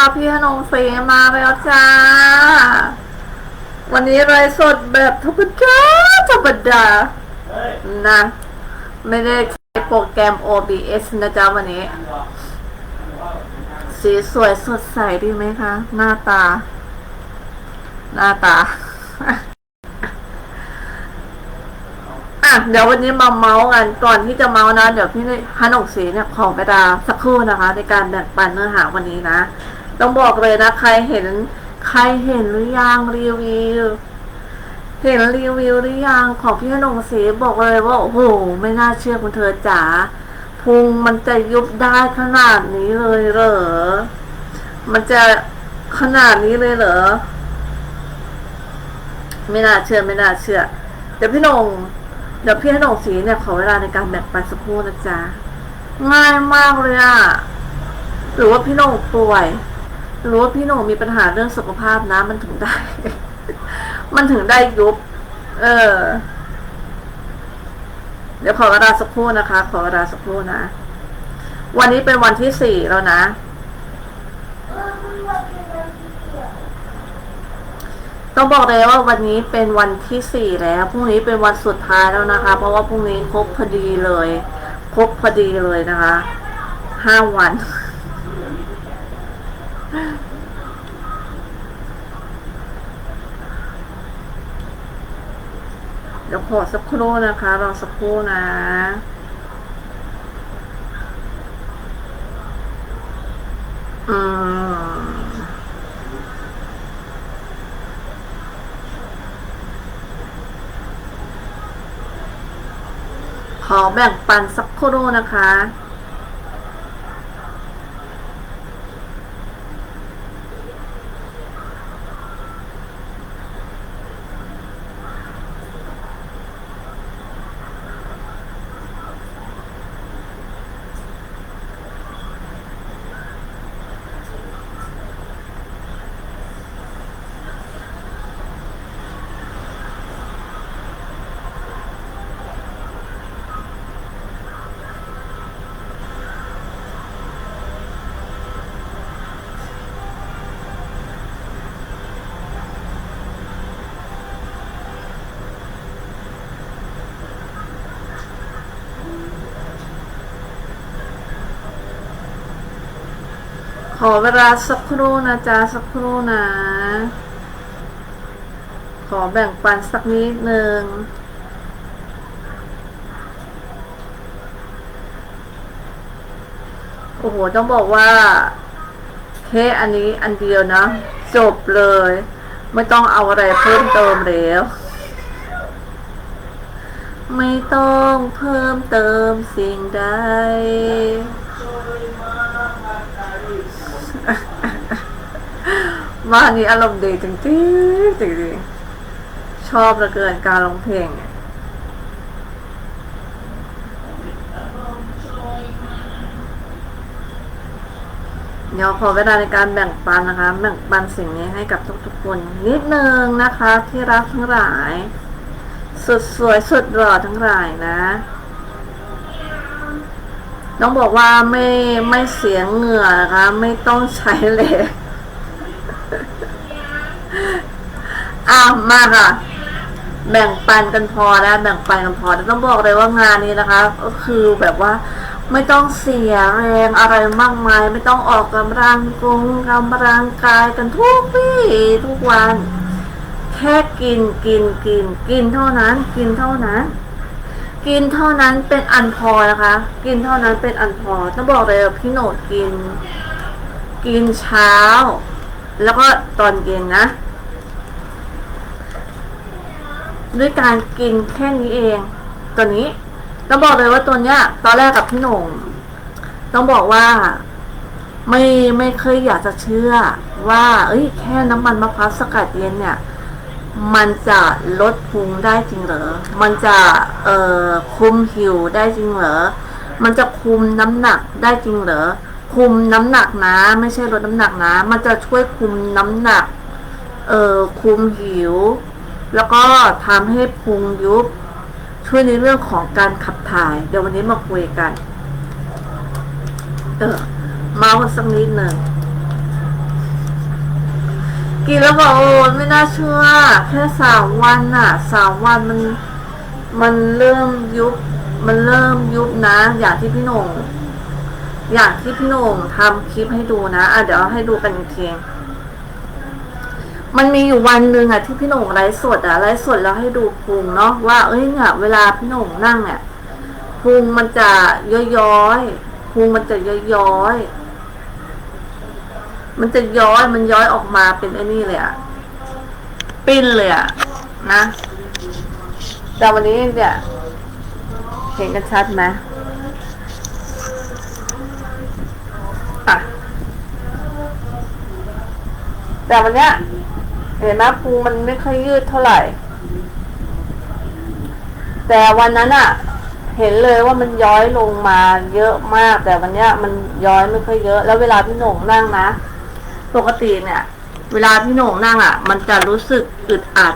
ค่ะพี่ขนมเฟมาแล้วจ้า วันนี้ไรสดแบบธรรมดาธรรมดานะ ไม่ได้ใช้โปรแกรม OBS นะจ๊ะวันนี้ สีสวยสดใสดีไหมคะ หน้าตา หน้าตา อะ เดี๋ยววันนี้มาเมาส์กันก่อนที่จะเมาส์นะ เดี๋ยวพี่ฮันองศรีเนี่ยขอเวลาสักครู่นะคะ ในการแบ่งปันเนื้อหาวันนี้นะ ต้องบอกเลยนะ ใครเห็น ใครเห็นหรือยังรีวิว เห็นรีวิวหรือยังของพี่ขนงศรีบอกเลยว่า โอ้โห ไม่น่าเชื่อคุณเธอจ๋าพุงมันจะยุบได้ขนาดนี้เลยเหรอ มันจะขนาดนี้เลยเหรอ ไม่น่าเชื่อไม่น่าเชื่อ เดี๋ยวพี่นงเดี๋ยวพี่ขนงศรีเนี่ยขอเวลาในการแบ่งปันสักครู่นะจ๊ะ ง่ายมากเลยอะหรือว่าพี่หนงป่วย รือว่าพี่โหนงมีปัญหาเรื่องสุขภาพนะ มันถึงได้ มันถึงได้ยุบ เออ เดี๋ยวขอเวลาสักครู่นะคะ ขอเวลาสักครู่นะ วันนี้เป็นวันที่สี่แล้วนะ ต้องบอกเลยว่าวันนี้เป็นวันที่สี่แล้ว พรุ่งนี้เป็นวันสุดท้ายแล้วนะคะ เพราะว่าพรุ่งนี้ครบพอดีเลย ครบพอดีเลยนะคะ ห้าวัน เดี๋ยวขอสักครู่นะคะรอสักครู่นะอืมขอแบ่งปันสักครู่นะคะ อเวลาสักครู่นะจ๊ะสักครู่นะ ขอแบ่งปันสักนิดหนึ่งโอ้โห ต้องบอกว่าแค่อันนี้อันเดียวนะ จบเลย ไม่ต้องเอาอะไรเพิ่มเติมแล้ว ไม่ต้องเพิ่มเติมสิ่งใด บ้านนี้อารมณ์ดีจริงๆจริงๆชอบเหลือเกินการร้องเพลงเนี่ยเดี๋ยวขอเวลาในการแบ่งปันนะคะ แบ่งปันสิ่งนี้ให้กับทุกๆคนนิดนึงนะคะ ที่รักทั้งหลาย สุดสวยสุดหล่อทั้งหลายนะต้องบอกว่าไม่ไม่เสียเหงื่อนะคะ ไม่ต้องใช้เลย อ้าวมาค่ะ แบ่งปันกันพอแล้แบ่งปันกันพอแล้วต้องบอกเลยว่างานนี้นะคะ ก็คือแบบว่าไม่ต้องเสียแรงอะไรมากมาย ไม่ต้องออกกำลังกงกำลังกายกันทุกวี่ทุกวัน แค่กินกินกิน กินเท่านั้น กินเท่านั้น กินเท่านั้นเป็นอันพอนะคะ กินเท่านั้นเป็นอันพอต้องบอกเลยพี่โหนดกิน กินเช้า แล้วก็ตอนเย็นนะ ด้วยการกินแค่นี้เอง ตัวนี้ต้องบอกเลยว่าตัวเนี้ย ตอนแรกกับพี่หน่งต้องบอกว่าไม่ไม่เคยอยากจะเชื่อว่า เอ้ย แค่น้ำมันมะพร้าวสกัดเย็นเนี่ย มันจะลดพุงได้จริงเหรอ มันจะเอ่อคุมหิวได้จริงเหรอ มันจะคุมน้ำหนักได้จริงเหรอ คุมน้ำหนักนะ ไม่ใช่ลดน้ำหนักนะ มันจะช่วยคุมน้ำหนัก เอ่อคุมหิว แล้วก็ทำให้พุงยุบ ช่วยในเรื่องของการขับถ่าย เดี๋ยววันนี้มาคุยกัน เออเมาส์กันสักนิดหนึ่งกินแล้วบอกโอ้ไม่น่าเชื่อ แค่สามวันน่ะสามวันมัน มันเริ่มยุบ มันเริ่มยุบนะ อย่างที่พี่หนงอย่างที่พี่หนงทำคลิปให้ดูนะ อะเดี๋ยวให้ดูกันอีกที มันมีอยู่วันหนึ่งอะที่พี่หน่งไลฟ์สดอะไลฟ์สดแล้วให้ดูพุงเนาะว่าเอ้ยเนี่ยเวลาพี่หน่งนั่งเนี่ยพุงมันจะย้อยๆพุงมันจะย้อยๆมันจะย้อยมันย้อยออกมาเป็นไอ้นี่เลยอะปิ้นเลยอะนะแต่วันนี้เนี่ยเห็นกันชัดไหมอะแต่วันเนี้ย เห็นไหมพุงมันไม่ค่อยยืดเท่าไหร่ แต่วันนั้นอะเห็นเลยว่ามันย้อยลงมาเยอะมาก แต่วันเนี้ยมันย้อยไม่ค่อยเยอะ แล้วเวลาพี่โหน่งนั่งนะ ปกติเนี่ย เวลาพี่โหน่งนั่งอะมันจะรู้สึกอึดอัด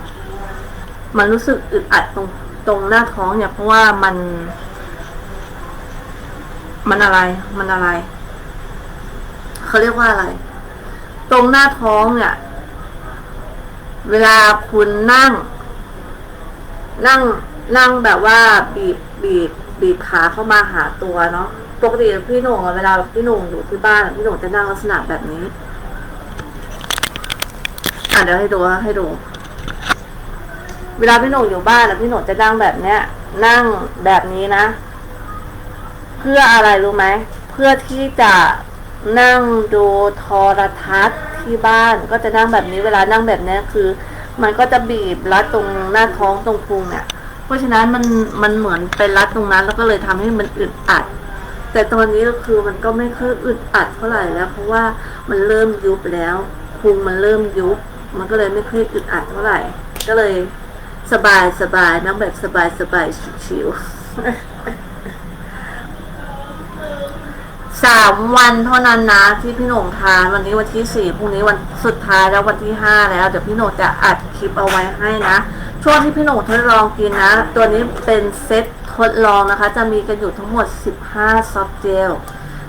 มันรู้สึกอึดอัดตรงตรงหน้าท้องเนี่ยเพราะว่ามัน มันอะไร มันอะไรเขาเรียกว่าอะไร ตรงหน้าท้องเนี่ย เวลาคุณนั่ง นั่งนั่งแบบว่าบีบบีบบีบขาเข้ามาหาตัวเนาะปกติพี่หนุ่งเวลาพี่หนุ่งอยู่ที่บ้านพี่หนุ่งจะนั่งลักษณะแบบนี้ อะเดี๋ยวให้ดูให้ดู เวลาพี่หนุ่งอยู่บ้านอะพี่หนุ่งจะนั่งแบบเนี้ย นั่งแบบนี้นะ เพื่ออะไรรู้ไหม เพื่อที่จะนั่งดูโทรทัศน์ ที่บ้านก็จะนั่งแบบนี้เวลานั่งแบบนี้คือ มันก็จะบีบรัดตรงหน้าท้องตรงพุงเนี่ยเพราะฉะนั้นมันมันเหมือนเป็นรัดตรงนั้น แล้วก็เลยทำให้มันอึดอัด แต่ตอนนี้ก็คือมันก็ไม่ค่อยอึดอัดเท่าไหร่แล้ว เพราะว่ามันเริ่มยุบแล้วพุงมันเริ่มยุบ มันก็เลยไม่ค่อยอึดอัดเท่าไหร่ ก็เลยสบายสบายนั่งแบบสบายสบายชิวๆ สามวันเท่านั้นนะที่พี่หน่งทานวันนี้วันที่สี่พรุ่งนี้วันสุดท้ายแล้ววันที่ห้าแล้วเดี๋ยวพี่หน่งจะอัดคลิปเอาไว้ให้นะ ช่วงที่พี่หน่งทดลองกินนะ ตัวนี้เป็นเซตทดลองนะคะ จะมีกันอยู่ทั้งหมด15ซอฟต์เจล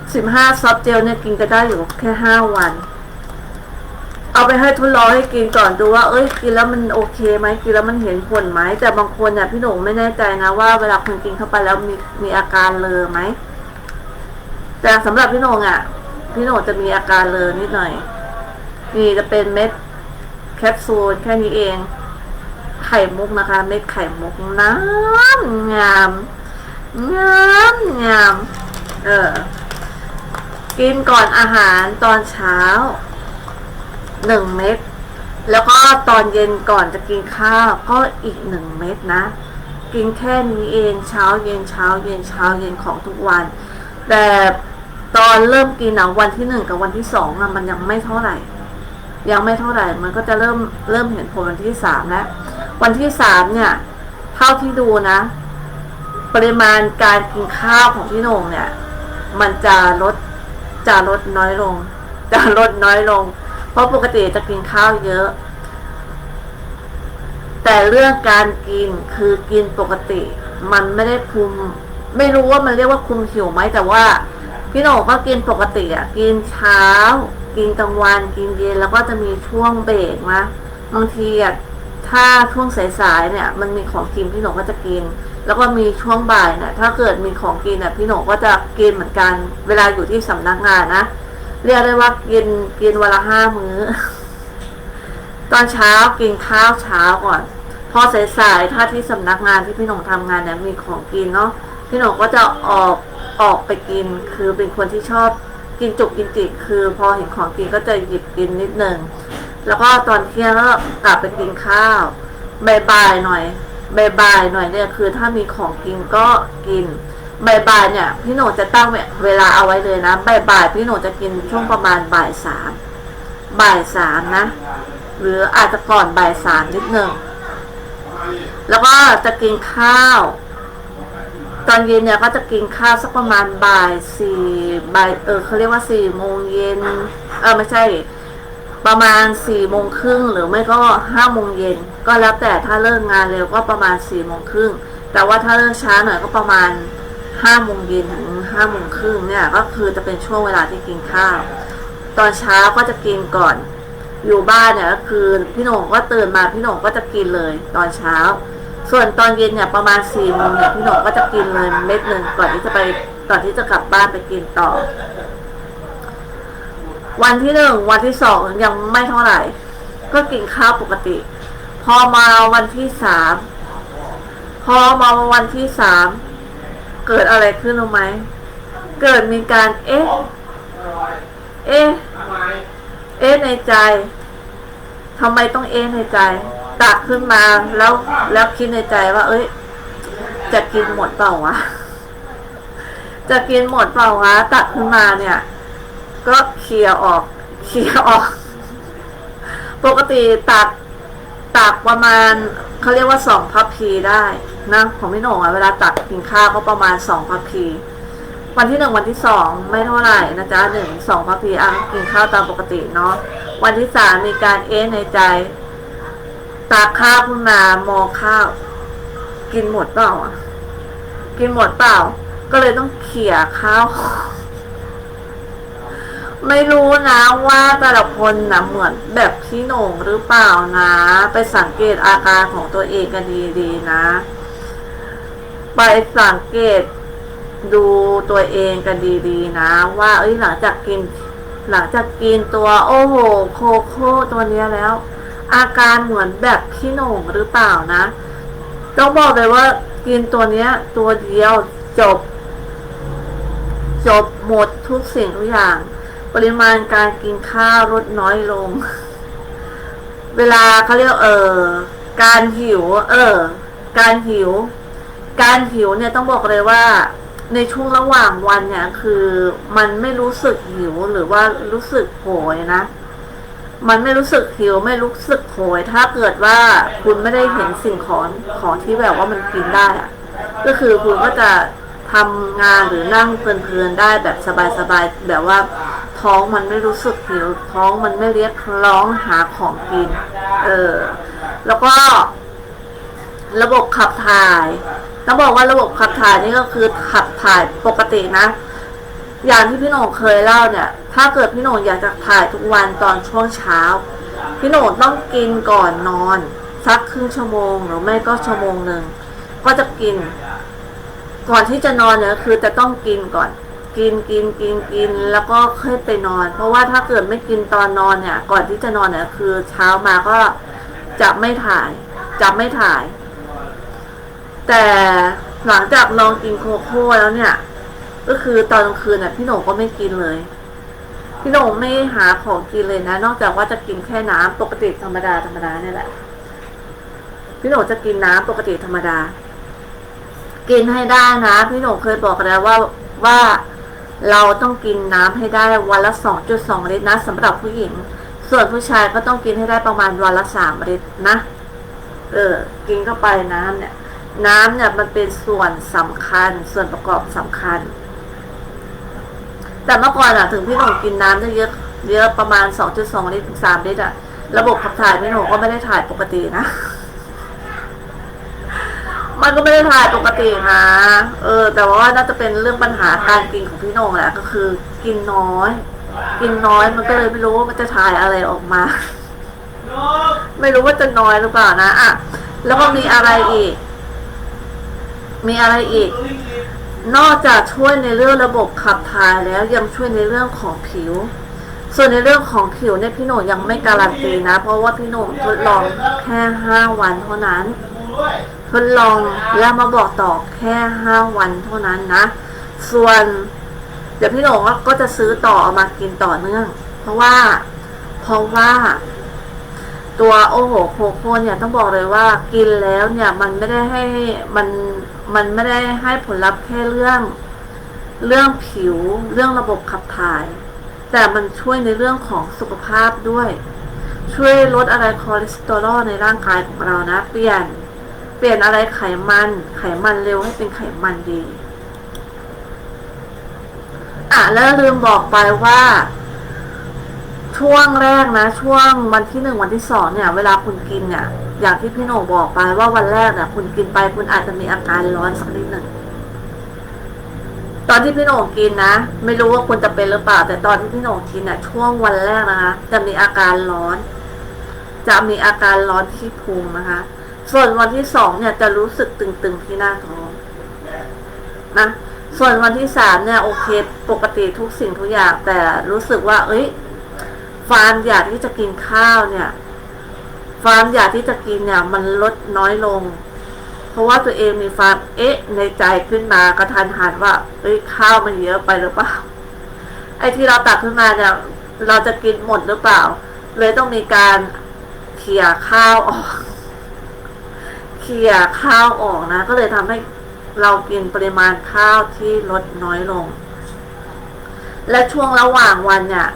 15ซอฟต์เจลเนี่ยกินก็ได้อยู่แค่5วัน เอาไปให้ทดลองให้กินก่อนดูว่า เอ้ยกินแล้วมันโอเคไหมกินแล้วมันเห็นผลไหมแต่บางคนเนี่ยพี่หน่งไม่แน่ใจนะว่าเวลาคนกินเข้าไปแล้วมีมีอาการเลอไหม แต่สำหรับพี่โหน่งอะ พี่โหน่งจะมีอาการเลอนิดหน่อย นี่จะเป็นเม็ดแคปซูลแค่นี้เอง ไข่มุกนะคะ เม็ดไข่มุกน้ำงามงามงามเออ กินก่อนอาหารตอนเช้าหนึ่งเม็ดแล้วก็ตอนเย็นก่อนจะกินข้าวก็อีกหนึ่งเม็ดนะ กินแค่นี้เองเช้าเย็นเช้าเย็นเช้าเย็นของทุกวัน แต่ ตอนเริ่มกินอะวันที่หนึ่งกับวันที่สองอะมันยังไม่เท่าไหร่ ยังไม่เท่าไหร่ มันก็จะเริ่มเริ่มเห็นผลวันที่สามแล้ววันที่สามเนี่ย เท่าที่ดูนะ ปริมาณการกินข้าวของพี่นงเนี่ย มันจะลดจะลดน้อยลง จะลดน้อยลง เพราะปกติจะกินข้าวเยอะ แต่เรื่องการกินคือกินปกติ มันไม่ได้คุม ไม่รู้ว่ามันเรียกว่าคุมหิวไหมแต่ว่า พี่โหน่งก็กินปกติอะกินเช้า กินกลางวัน กินเย็นแล้วก็จะมีช่วงเบรกนะบางทีอะถ้าช่วงสายๆเนี่ย มันมีของกินพี่โหน่งก็จะกิน แล้วก็มีช่วงบ่ายเนี่ยถ้าเกิดมีของกินเนี่ยพี่โหน่งก็จะกินเหมือนกัน เวลาอยู่ที่สำนักงานนะเรียกได้ว่ากินกินวันละห้ามื้อ ตอนเช้ากินข้าวเช้าก่อน พอสายๆถ้าที่สำนักงานที่พี่หนงทำงานเนี่ยมีของกินเนาะ พี่หนงก็จะออกออกไปกิน คือเป็นคนที่ชอบกินจุกกินจิกคือพอเห็นของกินก็จะหยิบกินนิดนึงแล้วก็ตอนเที่ยงก็กลับไปกินข้าวบ่ายๆหน่อยบ่ายๆหน่อยเนี่ยคือถ้ามีของกินก็กินบ่ายๆเนี่ย พี่หนงจะตั้งเวลาเอาไว้เลยนะบ่ายๆพี่หนงจะกินช่วงประมาณบ่ายสามบ่ายสามนะ หรืออาจจะก่อนบ่ายสามนิดนึงแล้วก็จะกินข้าว ตอนเย็นเนี่ยก็จะกินข้าวสักประมาณบ่ายสี่บ่ายเออเขาเรียกว่าสี่โมงเย็นเออไม่ใช่ ประมาณสี่โมงครึ่งหรือไม่ก็ห้าโมงเย็นก็แล้วแต่ถ้าเลิกงานเร็วก็ประมาณสี่โมงครึ่งแต่ว่าถ้าเลิกช้าหน่อยก็ประมาณห้าโมงเย็นถึงห้าโมงครึ่งเนี่ยก็คือจะเป็นช่วงเวลาที่กินข้าว ตอนเช้าก็จะกินก่อนอยู่บ้านเนี่ยก็คือพี่หน่งก็ตื่นมาพี่หน่งก็จะกินเลยตอนเช้า ส่วนตอนเย็นเนี่ยประมาณสี่โมงเนี่ยพี่หนงก็จะกินเลยเม็ดหนึ่งก่อนที่จะไปก่อนที่จะกลับบ้านไปกินต่อ วันที่หนึ่งวันที่สองยังไม่เท่าไหร่ ก็กินข้าวปกติ พอมาวันที่สามพอมาวันที่สามเกิดอะไรขึ้นรู้ไหมเกิดมีการเอ๊ะเอ๊ะเอ๊ะในใจทำไมต้องเอ๊ะในใจ ตักขึ้นมาแล้วแล้วคิดในใจว่า เอ้ย จะกินหมดเปล่าวะจะกินหมดเปล่าวะตักขึ้นมาเนี่ย ก็เคลียร์ออกเคลียร์ออก ปกติตักตักประมาณเขาเรียกว่าสองพับพีได้นะของพี่โหน่งอะเวลาตักกินข้าวก็ประมาณสองพับพีวันที่หนึ่งวันที่สองไม่เท่าไหร่นะจ๊ะหนึ่งสองพับพีอะกินข้าวตามปกติเนาะวันที่สามมีการเอ๊ะในใจ ตักข้าวขึ้นมามองข้าว กินหมดเปล่าอะ กินหมดเปล่า ก็เลยต้องเขี่ยข้าว ไม่รู้นะว่าแต่ละคนนะเหมือนแบบพี่หน่งหรือเปล่านะ ไปสังเกตอาการของตัวเองกันดีๆนะ ไปสังเกตดูตัวเองกันดีๆนะ ว่าเอ้ยหลังจากกิน หลังจากกินตัวโอ้โหโคโค่ตัวเนี้ยแล้ว อาการเหมือนแบบพี่โหน่งหรือเปล่านะ ต้องบอกเลยว่ากินตัวเนี้ย ตัวเดียวจบ จบหมดทุกสิ่งทุกอย่าง ปริมาณการกินข้าวลดน้อยลง เวลาเขาเรียกเออการหิว เออ การหิว การหิวเนี่ยต้องบอกเลยว่าในช่วงระหว่างวันเนี่ยคือมันไม่รู้สึกหิวหรือว่ารู้สึกโหยนะ มันไม่รู้สึกหิวไม่รู้สึกโหยถ้าเกิดว่าคุณไม่ได้เห็นสิ่งของของที่แบบว่ามันกินได้อะก็คือคุณก็จะทำงานหรือนั่งเพลินๆได้แบบสบายๆแบบว่าท้องมันไม่รู้สึกหิวท้องมันไม่เรียกร้องหาของกิน เออ แล้วก็ ระบบขับถ่ายต้องบอกว่าระบบขับถ่ายนี่ก็คือขับถ่ายปกตินะ อย่างที่พี่โหน่งเคยเล่าเนี่ย ถ้าเกิดพี่โหน่งอยากจะถ่ายทุกวันตอนช่วงเช้า พี่โหน่งต้องกินก่อนนอน สักครึ่งชั่วโมงหรือไม่ก็ชั่วโมงหนึ่งก็จะกิน ก่อนที่จะนอนเนี่ยคือจะต้องกินก่อน กินกินกินกินแล้วก็ค่อยไปนอน เพราะว่าถ้าเกิดไม่กินตอนนอนเนี่ย ก่อนที่จะนอนเนี่ยคือเช้ามาก็จะไม่ถ่ายจะไม่ถ่าย แต่หลังจากลองกินโคโค่แล้วเนี่ย ก็คือตอนกลางคืนน่ะพี่โหน่งก็ไม่กินเลย พี่โหน่งไม่หาของกินเลยนะ นอกจากว่าจะกินแค่น้ำปกติธรรมดาธรรมดาเนี่ยแหละ พี่โหน่งจะกินน้ำปกติธรรมดา กินให้ได้นะพี่โหน่งเคยบอกแล้วว่าว่าเราต้องกินน้ำให้ได้วันละสองจุดสองลิตรนะสำหรับผู้หญิง ส่วนผู้ชายก็ต้องกินให้ได้ประมาณวันละสามลิตรนะ เออ กินเข้าไปน้ำเนี่ย น้ำเนี่ยมันเป็นส่วนสำคัญ ส่วนประกอบสำคัญ แต่เมื่อก่อนอะถึงพี่หนุ่มกินน้ำได้เยอะเยอะประมาณ 2.2 ลิตรถึง3ลิตรอะระบบขับถ่ายพี่หนุ่มก็ไม่ได้ถ่ายปกตินะ มันก็ไม่ได้ถ่ายปกตินะ เออ แต่ว่าน่าจะเป็นเรื่องปัญหาการกินของพี่หน่งแหละก็คือกินน้อย กินน้อยมันก็เลยไม่รู้ว่ามันจะถ่ายอะไรออกมา ไม่รู้ว่าจะน้อยหรือเปล่านะอะแล้วก็มีอะไรอีก มีอะไรอีก นอกจากช่วยในเรื่องระบบขับถ่ายแล้วยังช่วยในเรื่องของผิว ส่วนในเรื่องของผิวเนี่ยพี่โหน่งยังไม่การันตีนะ เพราะว่าพี่โหน่งทดลองแค่ห้าวันเท่านั้น ทดลองแล้วมาบอกต่อแค่ห้าวันเท่านั้นนะ ส่วนเดี๋ยวพี่โหน่งก็จะซื้อต่อเอามากินต่อเนื่อง เพราะว่า เพราะว่า ตัวโอโหโคโค่เนี่ยต้องบอกเลยว่ากินแล้วเนี่ยมันไม่ได้ให้มันมันไม่ได้ให้ผลลัพธ์แค่เรื่อง เรื่องผิว เรื่องระบบขับถ่าย แต่มันช่วยในเรื่องของสุขภาพด้วย ช่วยลดอะไรคอเลสเตอรอลในร่างกายของเรานะ เปลี่ยนเปลี่ยนอะไรไขมัน ไขมันเร็วให้เป็นไขมันดีอะแล้วลืมบอกไปว่า ช่วงแรกนะ ช่วงวันที่หนึ่งวันที่สองเนี่ย เวลาคุณกินเนี่ย อย่างที่พี่โหน่งบอกไปว่าวันแรกเนี่ย คุณกินไปคุณอาจจะมีอาการร้อนสักนิดหนึ่งตอนที่พี่โหน่งกินนะ ไม่รู้ว่าคุณจะเป็นหรือเปล่า แต่ตอนที่พี่โหน่งกินน่ะช่วงวันแรกนะคะ จะมีอาการร้อน จะมีอาการร้อนที่พุงนะคะ ส่วนวันที่สองเนี่ยจะรู้สึกตึงๆที่หน้าท้องนะส่วนวันที่สามเนี่ยโอเค ปกติทุกสิ่งทุกอย่าง แต่รู้สึกว่า เอ้ย ฟานอยากที่จะกินข้าวเนี่ยฟานอยากที่จะกินเนี่ย มันลดน้อยลง เพราะว่าตัวเองมีฟามเอ๊ะในใจขึ้นมากระทันหันว่าเอ้ยข้าวมันเยอะไปหรือเปล่าไอ้ที่เราตักขึ้นมาเนี่ยเราจะกินหมดหรือเปล่า เลยต้องมีการเขี่ยข้าวออกเขี่ยข้าวออกนะ ก็เลยทำให้เรากินปริมาณข้าวที่ลดน้อยลง และช่วงระหว่างวันเนี่ย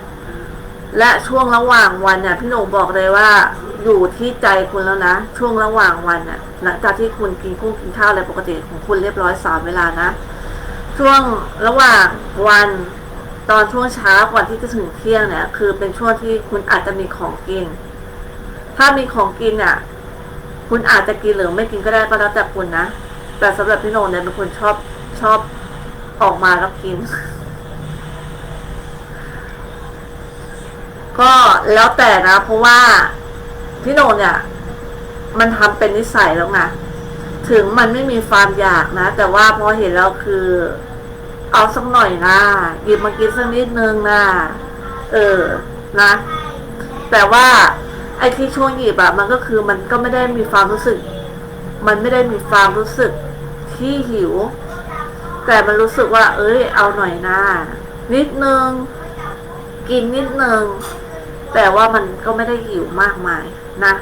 และช่วงระหว่างวันเนี่ยพี่หนุ่มบอกเลยว่า อยู่ที่ใจคุณแล้วนะ ช่วงระหว่างวันเนี่ยหลังจากที่คุณกินกุ้งกินข้าวอะไรปกติของคุณเรียบร้อยสามเวลานะ ช่วงระหว่างวันตอนช่วงเช้าก่อนที่จะถึงเที่ยงเนี่ยคือเป็นช่วงที่คุณอาจจะมีของกิน ถ้ามีของกินเนี่ยคุณอาจจะกินหรือไม่กินก็ได้ก็แล้วแต่คุณนะแต่สำหรับพี่โนนเนี่ยเป็นคนชอบชอบออกมาแล้วกิน ก็แล้วแต่นะ เพราะว่าพี่โนนเนี่ย มันทำเป็นนิสัยแล้วไงถึงมันไม่มีความอยากนะ แต่ว่าพอเห็นแล้วคือ เอาสักหน่อยนะหยิบมากินสักนิดนึงนะเออนะ แต่ว่าไอ้ที่ช่วงหยิบอะมันก็คือมันก็ไม่ได้มีความรู้สึก มันไม่ได้มีความรู้สึกที่หิว แต่มันรู้สึกว่า เอ้ย เอาหน่อยนะนิดนึง กินนิดนึง แต่ว่ามันก็ไม่ได้หิวมากมายนะ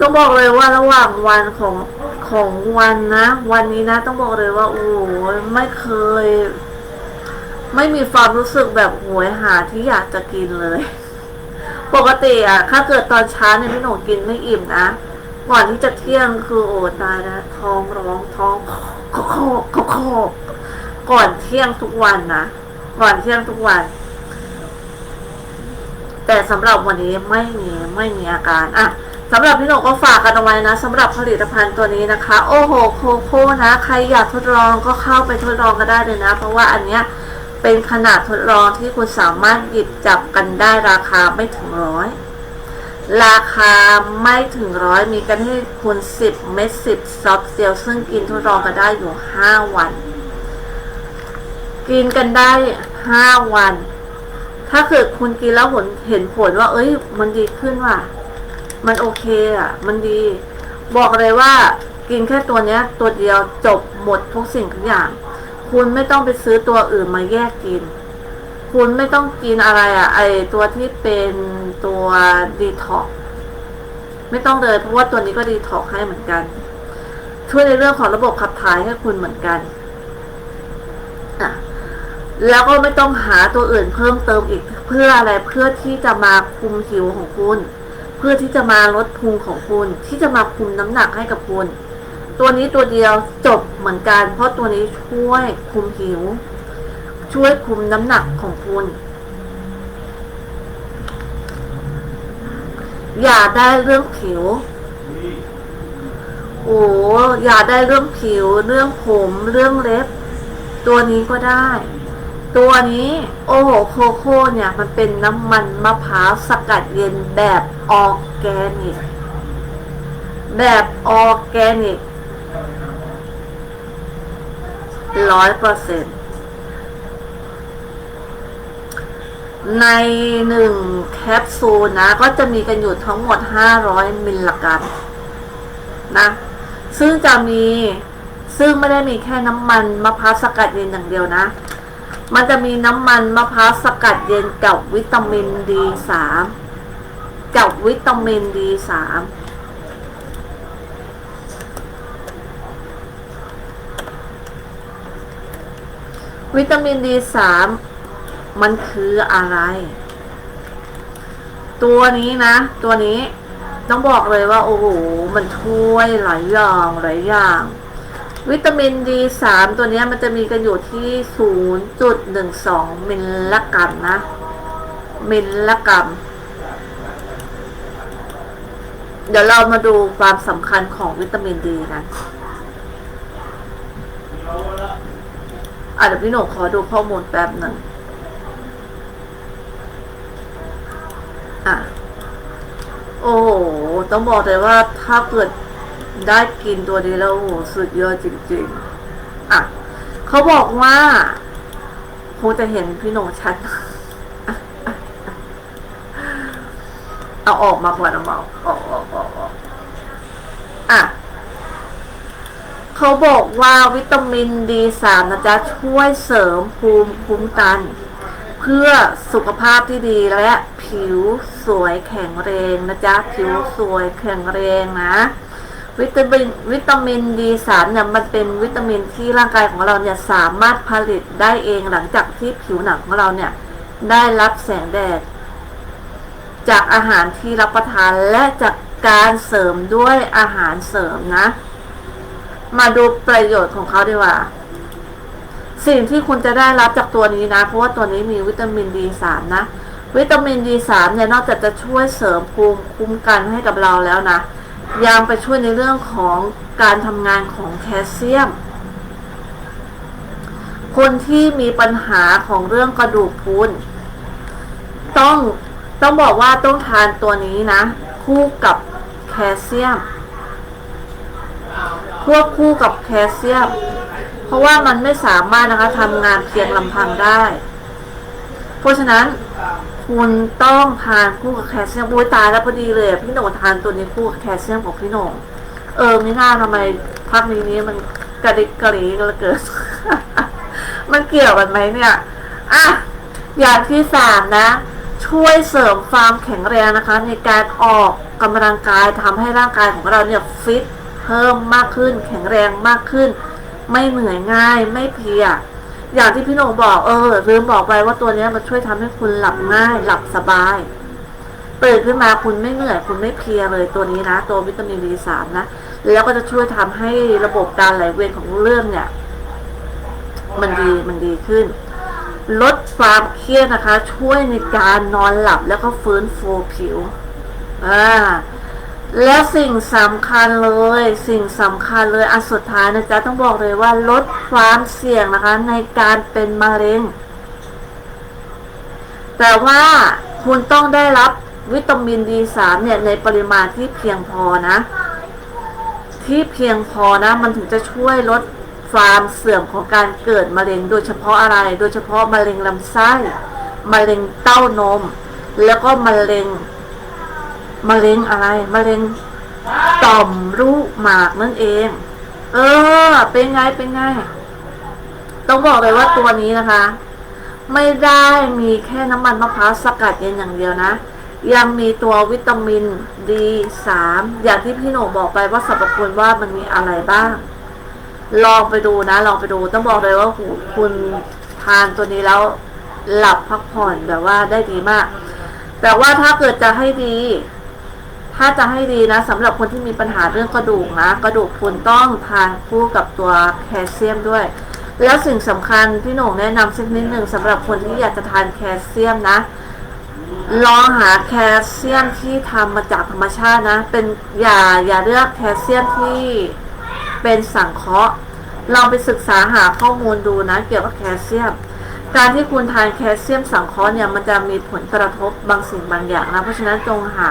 ต้องบอกเลยว่าระหว่างวันของของวันนะ วันนี้นะ ต้องบอกเลยว่าโอ้โหไม่เคย ไม่มีความรู้สึกแบบหวยหาที่อยากจะกินเลย ปกติอะถ้าเกิดตอนเช้าเนี่ยพี่หนูกินไม่อิ่มนะก่อนที่จะเที่ยงคือโอ้ตายนะท้องร้องท้องโคโคโคโคก่อนเที่ยงทุกวันนะก่อนเที่ยงทุกวัน แต่สำหรับวันนี้ไม่มีไม่มีอาการอะสำหรับพี่หนูก็ฝากกันเอาไว้นะสำหรับผลิตภัณฑ์ตัวนี้นะคะ โอ้โหโคโค่นะ ใครอยากทดลองก็เข้าไปทดลองก็ได้เลยนะ เพราะว่าอันเนี้ยเป็นขนาดทดลองที่คุณสามารถหยิบจับกันได้ราคาไม่ถึงร้อยราคาไม่ถึงร้อยมีกันให้คุณสิบเม็ดสิบซอฟเซลซึ่งกินทดลองกันได้อยู่ห้าวัน กินกันได้ห้าวัน ถ้าเกิดคุณกินแล้วผลเห็นผลว่า เอ้ย มันดีขึ้นว่ะ มันโอเคอะ มันดี บอกเลยว่ากินแค่ตัวเนี้ย ตัวเดียวจบหมดทุกสิ่งทุกอย่าง คุณไม่ต้องไปซื้อตัวอื่นมาแยกกิน คุณไม่ต้องกินอะไรอะ ไอตัวที่เป็นตัวดีท็อกไม่ต้องเลยเพราะว่าตัวนี้ก็ดีท็อกให้เหมือนกัน ช่วยในเรื่องของระบบขับถ่ายให้คุณเหมือนกันอะ แล้วก็ไม่ต้องหาตัวอื่นเพิ่มเติมอีกเพื่ออะไรเพื่อที่จะมาคุมหิวของคุณ เพื่อที่จะมาลดพุงของคุณ ที่จะมาคุมน้ำหนักให้กับคุณ ตัวนี้ตัวเดียวจบเหมือนกัน เพราะตัวนี้ช่วยคุมหิว ช่วยคุมน้ำหนักของคุณ อย่าได้เรื่องผิวโอ้อย่าได้เรื่องผิว เรื่องผม เรื่องเล็บ ตัวนี้ก็ได้ ตัวนี้โอโหโคโค่เนี่ยมันเป็นน้ำมันมะพร้าวสกัดเย็นแบบออร์แกนิก แบบออร์แกนิกร้อยเปอร์เซ็นต์ในหนึ่งแคปซูลนะ ก็จะมีกันอยู่ทั้งหมด 500 มิลลิกรัมนะ ซึ่งจะมีซึ่งไม่ได้มีแค่น้ำมันมะพร้าวสกัดเย็นอย่างเดียวนะ มันจะมีน้ำมันมะพร้าวสกัดเย็นกับวิตามิน D3 กับวิตามิน D3 วิตามิน D3 มันคืออะไร ตัวนี้นะ ตัวนี้ต้องบอกเลยว่า โอ้โห มันช่วยหลายอย่างหลายอย่าง วิตามิน D3 ตัวนี้มันจะมีกันอยู่ที่ 0.12 มิลลิกรัมนะ มิลลิกรัม เดี๋ยวเรามาดูความสำคัญของวิตามินดีกันอะเดี๋ยวพี่หนุ่มขอดูข้อมูลแป๊บหนึ่งอะ โอ้โห ต้องบอกเลยว่าถ้าเกิด ได้กินตัวนี้แล้วโหสุดยอดจริงๆ อะเขาบอกว่าคงจะเห็นพี่โหนงชัดเอาออกมาก่อนเอามาออกออกออกออกอะเขาบอกว่าวิตามินดีสามนะจ๊ะ ช่วยเสริมภูมิคุ้มกัน เพื่อสุขภาพที่ดีและ ผิวสวยแข็งแรงนะจ๊ะ ผิวสวยแข็งแรงนะ วิตามินวิตามินดีสามเนี่ยมันเป็นวิตามินที่ร่างกายของเราเนี่ยสามารถผลิตได้เองหลังจากที่ผิวหนังของเราเนี่ยได้รับแสงแดด จากอาหารที่รับประทานและจากการเสริมด้วยอาหารเสริมนะ มาดูประโยชน์ของเขาดีกว่า สิ่งที่คุณจะได้รับจากตัวนี้นะ เพราะว่าตัวนี้มีวิตามินดีสามนะ วิตามินดีสามเนี่ยนอกจากจะช่วยเสริมภูมิคุ้มกันให้กับเราแล้วนะ ยังไปช่วยในเรื่องของการทำงานของแคลเซียม คนที่มีปัญหาของเรื่องกระดูกพรุนต้องต้องบอกว่าต้องทานตัวนี้นะ คู่กับแคลเซียม ควบคู่กับแคลเซียม เพราะว่ามันไม่สามารถนะคะทำงานเพียงลำพังได้ เพราะฉะนั้น คุณต้องทานคู่กับแคลเซียมโอ้ยตายแล้วพอดีเลยพี่โหน่งทานตัวนี้คู่กับแคลเซียมของพี่โหน่งเออไม่น่าทำไมพักนี้นี้มันกระดิกกระหรีกันเกินมันเกี่ยวกันไหมเนี่ยอะอย่างที่สามนะ ช่วยเสริมความแข็งแรงนะคะ ในการออกกำลังกายทำให้ร่างกายของเราเนี่ยฟิตเพิ่มมากขึ้น แข็งแรงมากขึ้น ไม่เหนื่อยง่ายไม่เพลีย อย่างที่พี่โหนงบอกเออลืมบอกไปว่าตัวนี้มันช่วยทำให้คุณหลับง่าย หลับสบายตื่นขึ้นมาคุณไม่เหนื่อยคุณไม่เพลียเลยตัวนี้นะ ตัววิตามินบีสามนะ แล้วก็จะช่วยทำให้ระบบการไหลเวียนของเลือดเนี่ย มันดีมันดีขึ้น ลดความเครียดนะคะ ช่วยในการนอนหลับแล้วก็ฟื้นฟูผิวอ่า และสิ่งสำคัญเลย สิ่งสำคัญเลยอันสุดท้ายนะจ๊ะต้องบอกเลยว่าลดความเสี่ยงนะคะในการเป็นมะเร็ง แต่ว่าคุณต้องได้รับวิตามินดีสามเนี่ยในปริมาณที่เพียงพอนะ ที่เพียงพอนะ มันถึงจะช่วยลดความเสื่อมของการเกิดมะเร็ง โดยเฉพาะอะไร โดยเฉพาะมะเร็งลำไส้ มะเร็งเต้านม แล้วก็มะเร็ง มะเร็งอะไรมะเร็งต่อมลูหมากนั่นเอง เออ เป็นไงเป็นไง ต้องบอกเลยว่าตัวนี้นะคะ ไม่ได้มีแค่น้ำมันมะพร้าวสกัดเย็นอย่างเดียวนะ ยังมีตัววิตามินดีสามอย่างที่พี่หนงบอกไปว่าสรรพคุณว่ามันมีอะไรบ้าง ลองไปดูนะ ลองไปดู ต้องบอกเลยว่าคุณทานตัวนี้แล้วหลับพักผ่อนแบบว่าได้ดีมาก แต่ว่าถ้าเกิดจะให้ดี ถ้าจะให้ดีนะสำหรับคนที่มีปัญหาเรื่องกระดูกนะ กระดูกพรุนต้องทานคู่กับตัวแคลเซียมด้วย แล้วสิ่งสำคัญพี่หน่งแนะนำสักนิดหนึ่งสำหรับคนที่อยากจะทานแคลเซียมนะลองหาแคลเซียมที่ทำมาจากธรรมชาตินะ เป็นอย่าอย่าเลือกแคลเซียมที่เป็นสังเคราะห์ลองไปศึกษาหาข้อมูลดูนะ เกี่ยวกับแคลเซียม การที่คุณทานแคลเซียมสังเคราะห์เนี่ยมันจะมีผลกระทบบางสิ่งบางอย่างนะ เพราะฉะนั้นจงหา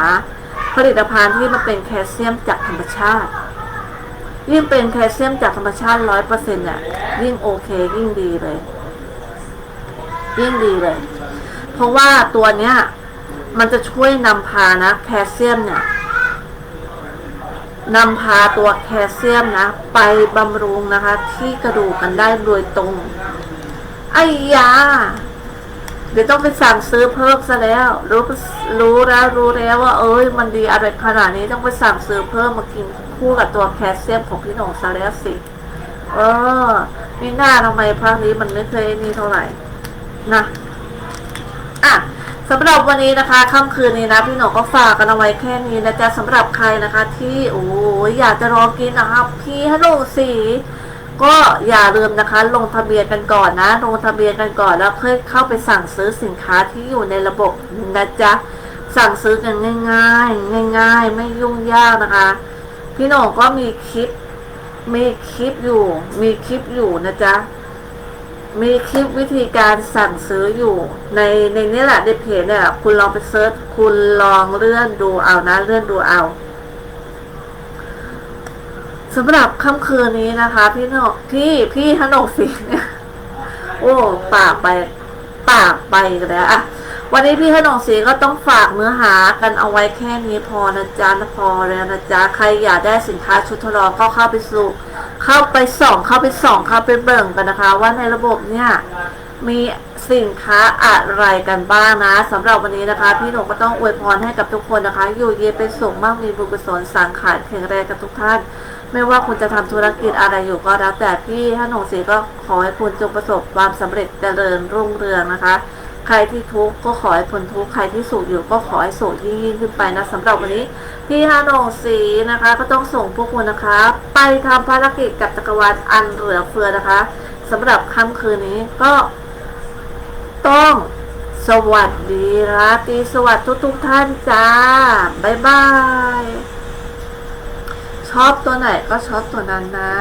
ผลิตภัณฑ์ที่มันเป็นแคลเซียมจากธรรมชาติ ยิ่งเป็นแคลเซียมจากธรรมชาติร้อยเปอร์เซ็นต์เนี่ยยิ่งโอเคยิ่งดีเลย ยิ่งดีเลย เพราะว่าตัวเนี้ยมันจะช่วยนำพานะแคลเซียมเนี่ยนำพาตัวแคลเซียมนะ ไปบำรุงนะคะ ที่กระดูกกันได้โดยตรงไอ้ยา เดี๋ยวต้องไปสั่งซื้อเพิ่มซะแล้ว รู้รู้แล้วรู้แล้วว่า เอ้ย มันดีอะไรขนาดนี้ต้องไปสั่งซื้อเพิ่มมากินคู่กับตัวแคลเซียมของพี่หนงซะแล้วสิเออนี่หน้าทำไมพักนี้มันไม่เคยนี่เท่าไหร่นะอะสำหรับวันนี้นะคะค่ำคืนนี้นะ พี่หนกก็ฝากกันเอาไว้แค่นี้นะจ๊ะสำหรับใครนะคะ ที่โอ้ยอยากจะรอกินนะครับพี่ฮัลโหลสี ก็อย่าลืมนะคะ ลงทะเบียนกันก่อนนะ ลงทะเบียนกันก่อนแล้วค่อยเข้าไปสั่งซื้อสินค้าที่อยู่ในระบบนะจ๊ะสั่งซื้อกันง่าย ๆ ง่าย ๆ ไม่ยุ่งยากนะคะ พี่หน่งก็มีคลิป มีคลิปอยู่ มีคลิปอยู่นะจ๊ะมีคลิปวิธีการสั่งซื้ออยู่ ในในนี้แหละในเพจเนี่ยคุณลองไปเซิร์ชคุณลองเลื่อนดูเอานะเลื่อนดูเอา สำหรับค่ำคืนนี้นะคะ พี่โนพี่พี่ธนกศรีเนี่ยโอ้ปากไปปากไปกันแล้วอะวันนี้พี่ธนงศรีก็ต้องฝากเนื้อหากันเอาไว้แค่นี้พอนะจ๊ะพอแล้วนะจ๊ะใครอยากได้สินค้าชุดทดลองก็เข้าไปสู่ เข้าไปส่องเข้าไปส่องเข้าไปเบิ่งกันนะคะ ว่าในระบบเนี่ยมีสินค้าอะไรกันบ้างนะสำหรับวันนี้นะคะ พี่หนุ่มก็ต้องอวยพรให้กับทุกคนนะคะ อยู่เย็นเป็นสุขมากมีบุญกุศลสังขารแข็งแรงกับทุกท่าน ไม่ว่าคุณจะทำธุรกิจอะไรอยู่ก็แล้วแต่พี่ถ้านุ่มศรีก็ขอให้คุณจงประสบความสำเร็จเจริญรุ่งเรืองนะคะ ใครที่ทุกข์ก็ขอให้พ้นทุกข์ใครที่สุขอยู่ก็ขอให้สุขยิ่งยิ่งขึ้นไปนะสำหรับวันนี้พี่ฮานงศรีนะคะ ก็ต้องส่งพวกคุณนะคะ ไปทำภารกิจกับจักรวาลอันเหลือเฟือนะคะสำหรับค่ำคืนนี้ก็ต้องสวัสดีราตรีสวัสดิ์ทุกทุกท่านจ้า บ๊ายบาย ชอบตัวไหนก็ชอบตัวนั้นนะ